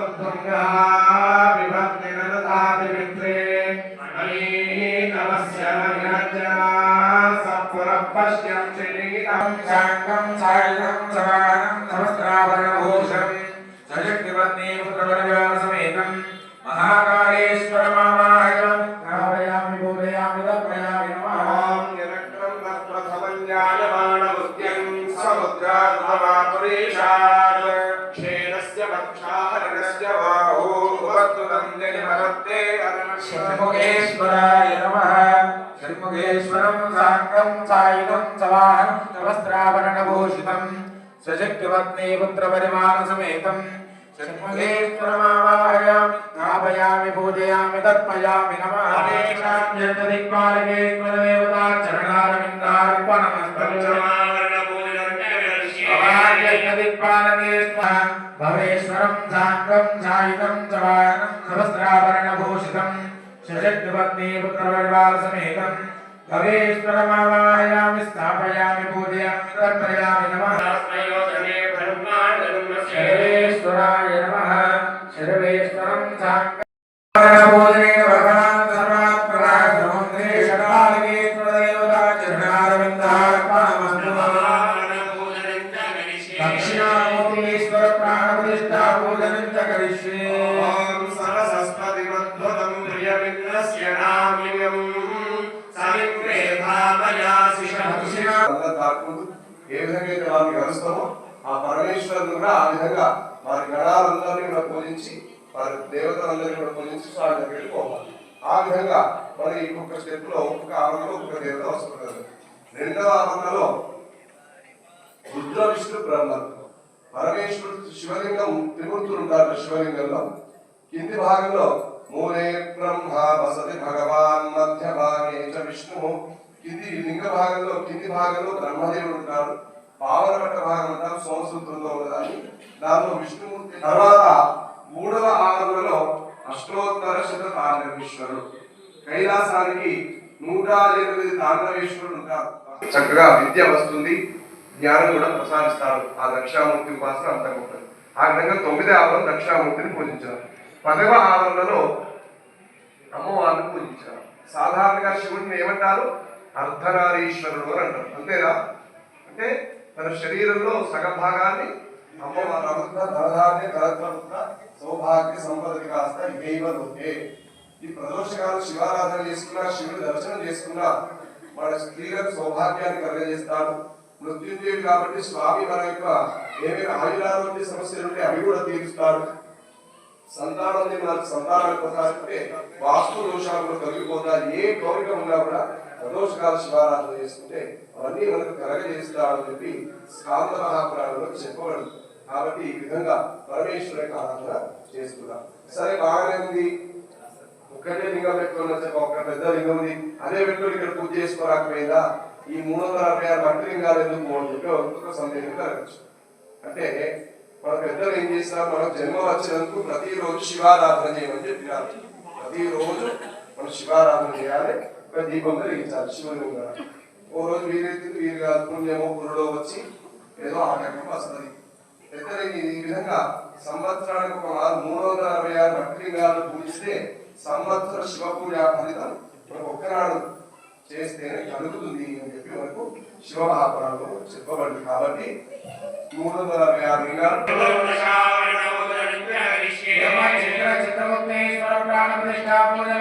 శాంతం షణ్ముఖేశ్వరం సాంగం సాయుధం సవాహనం సహస్రాభరణభూషితం సశక్తిపత్ని పుత్రపరివార సమేతం షణ్ముఖేశ్వరమావాహయామి పూజయామి తర్పయామి నమః. భవేశ్వరం సాంగం సాయుధం చవానం సహస్రాభరణభూషితం चतुर्पत्नीव प्रवर्वासमेकम् गवेश्वरमावाहयामि स्थापयामि पूजयामि तर्पयामि नमः। దేవతలందరినీ కూడా పూజించి దగ్గరికి పోవాలి ఆ విధంగా మరి ఇంకొక స్టెప్లో ఒక్కొక్క ఆవరణలో ఒక్కొక్క దేవత వస్తున్నారు రెండవ ఆవరణలో రుద్ర విష్ణు బ్రహ్మ పరమేశ్వరుడు శివలింగం త్రిమూర్తులు ఉంటారు శివలింగంలో. కింది భాగంలో మూలే బ్రహ్మ వసతి భగవాన్ మధ్య భాగే చ విష్ణు. కింది లింగ భాగంలో కింది భాగంలో బ్రహ్మదేవుడు ఉంటాడు. పావన పట్ట భాగం అంటారు సోమసూత్రంలో ఉన్నదాన్ని. దానిలో విష్ణుమూర్తి. తర్వాత మూడవ ఆవరణలో అష్టోత్తర శత తాండవేశ్వరుడు కైలాసానికి నూట ఎనిమిది తాండవేశ్వరుడు ఉంటారు చక్కగా విద్య వస్తుంది. జ్ఞానం కూడా ప్రసాదిస్తారు. ఆ దక్షిణామూర్తి ఉపాసన అంత గొప్పది. ఆ విధంగా తొమ్మిది ఆవరణ దక్షిణామూర్తిని పూజించారు. పదవ ఆవరణలో అమ్మవారిని పూజించారు. సాధారణంగా శివుడిని ఏమంటారు? అర్ధనారీశ్వరుడు అని అంటారు. అంతేనా? అంటే తన శరీరంలో సగభాగాన్ని భాగాన్ని ధనధాన్య కలత్వపుత్ర సౌభాగ్య సంపద కాస్త ఇవైవ లోకే ఈ ప్రదోషకాలు శివారాధన చేసుకున్నా శివుని దర్శనం చేసుకున్నా మన స్త్రీలకు సౌభాగ్యాన్ని కలగజేస్తాడు. మృత్యుంజయుడు కాబట్టి స్వామి మన యొక్క ఏమైనా ఆయురారోగ్య సమస్యలు ఉంటే అవి కూడా తీరుస్తాడు. సంతానం మనకు సంతానాలు సంతానాన్ని ప్రసాదిస్తే వాస్తు దోషాలు కూడా తొలగిపోతాయి ఏ కోరిక ఉన్నా కూడా ప్రదోషకాల శివారాధన చేసుకుంటే అవన్నీ మనకు కలగజేస్తాడని చెప్పి స్కాంత మహాపురాణంలో చెప్పబడుతుంది కాబట్టి ఈ విధంగా పరమేశ్వర యొక్క ఆరాధన చేసుకున్నాం సరే బాగానే ఉంది. ఒక్కటే లింగం పెట్టుకుని వచ్చే ఒక పెద్ద లింగం ఉంది. అదే పెట్టుకుని ఇక్కడ పూజ చేసుకోరాకపోయిందా? ఈ మూడు వందల అరవై ఆరు మట్టి లింగాలు ఎందుకు అని చెప్పి సందేహం కలగచ్చు. అంటే మన పెద్దలు ఏం చేస్తారు? మనం జన్మ వచ్చినందుకు ప్రతిరోజు శివారాధన చేయమని చెప్పినారు. ప్రతిరోజు మనం శివారాధన చేయాలి. ఒక దీపం వెలిగించాలి శివలింగం ఓ రోజు వీరైతే వీరు కాదు పుణ్యమో పురుడో వచ్చి ఏదో ఆటంకం వస్తుంది. పెద్దలు ఈ విధంగా సంవత్సరానికి ఒక మూడు వందల అరవై ఆరు భక్తిలింగాలను పూజిస్తే సంవత్సర శివ పూజ ఫలితం ఒక్కనాడు చేస్తేనే కలుగుతుంది అని చెప్పి మనకు శివ మహాపురాణంలో చెప్పబడింది. కాబట్టి మూడు వందల అరవై ఆరు లింగాలు. చిత్ర చిత్రముక్తేశ్వర ప్రాణప్రతిష్ఠా పూజనం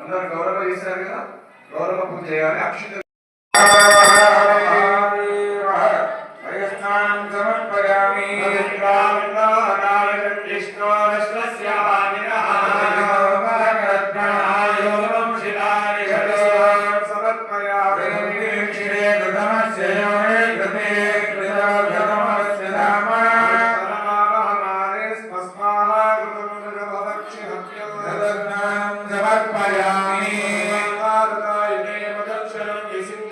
అందరు గౌరవ చేశారు కదా? గౌరవ పూజ చేయాలి. అక్షిత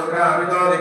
భగవతే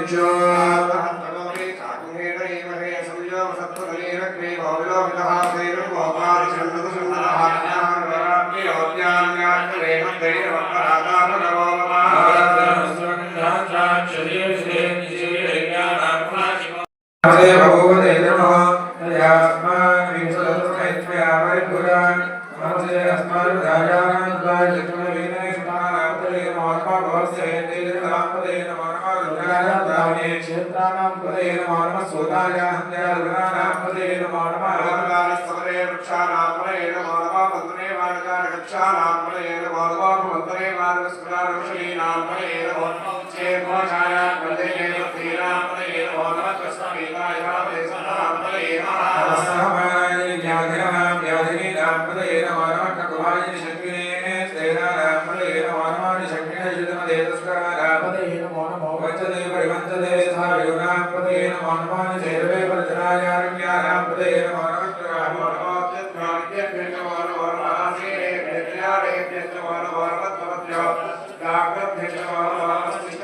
ताकत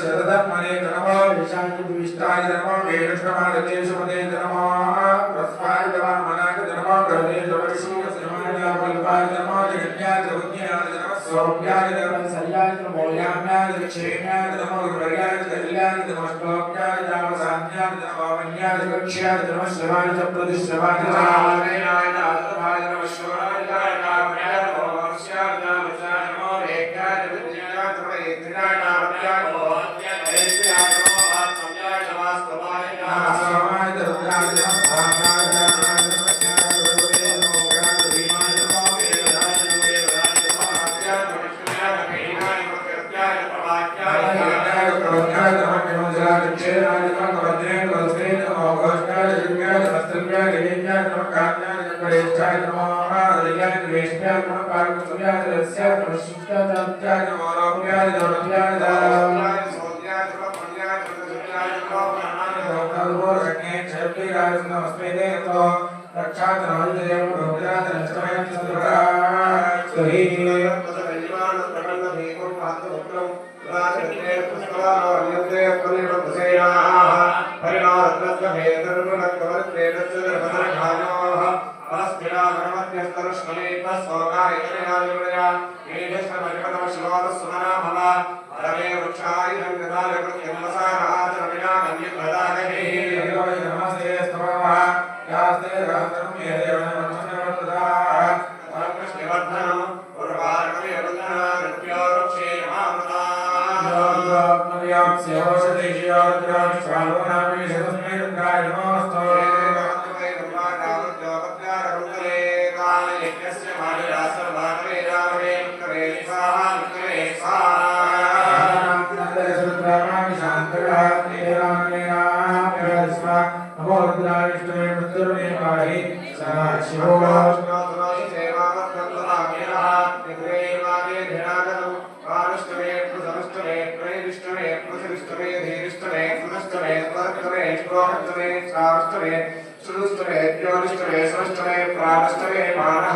శరదమనే నమః విశాఖుడు విష్టాయ నమః వేణుష్ణమాన దేశమనే నమః ప్రస్వాయ నమః మనాక నమః ప్రవే జవరిశూర శ్రమాయ కల్పాయ నమః జగన్యాయ జగన్యాయ నమః సౌమ్యాయ నమః సల్యాయ నమః మౌల్యామ్యాయ క్షేమ్యాయ నమః గురువర్యాయ కల్యాయ నమః శ్లోక్యాయ నమః సామ్యాయ నమః వామన్యాయ కక్ష్యాయ నమః శ్రవాయ ప్రతిశ్రవాయ నమః ప్రసన్నానం ప్రసన్నభీకం మహత్వపుత్రం రాజ प्रणामी शतस्मै रुद्राय नमस्ते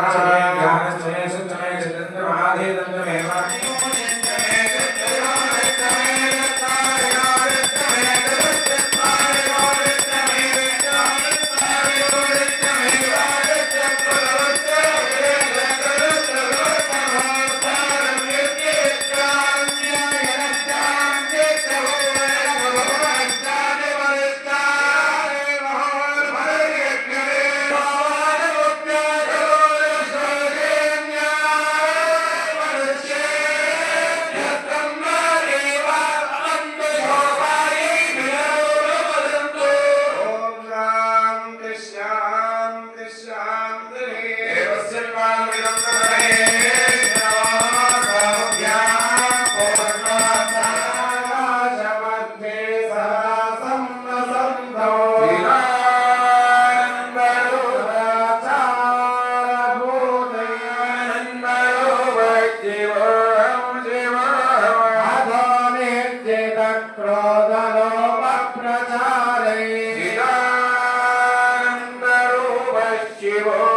That's Give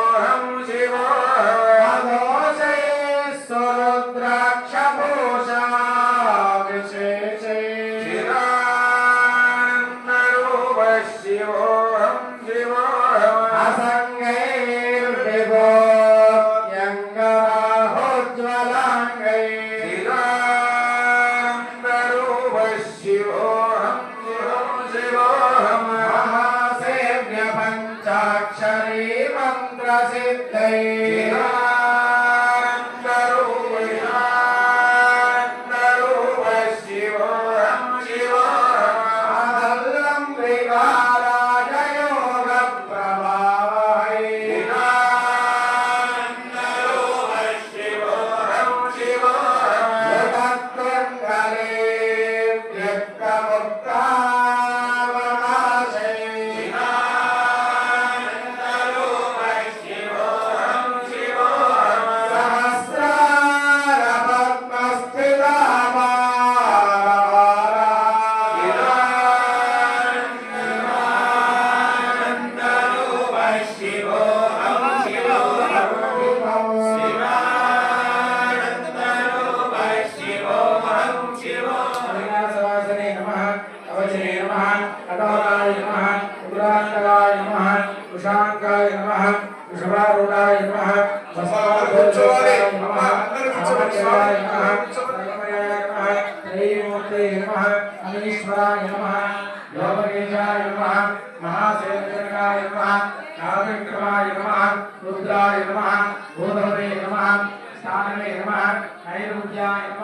రుద్రాయ నమ గోధవరే నమ స్థానమే నమ నైరుద్యాయ నమ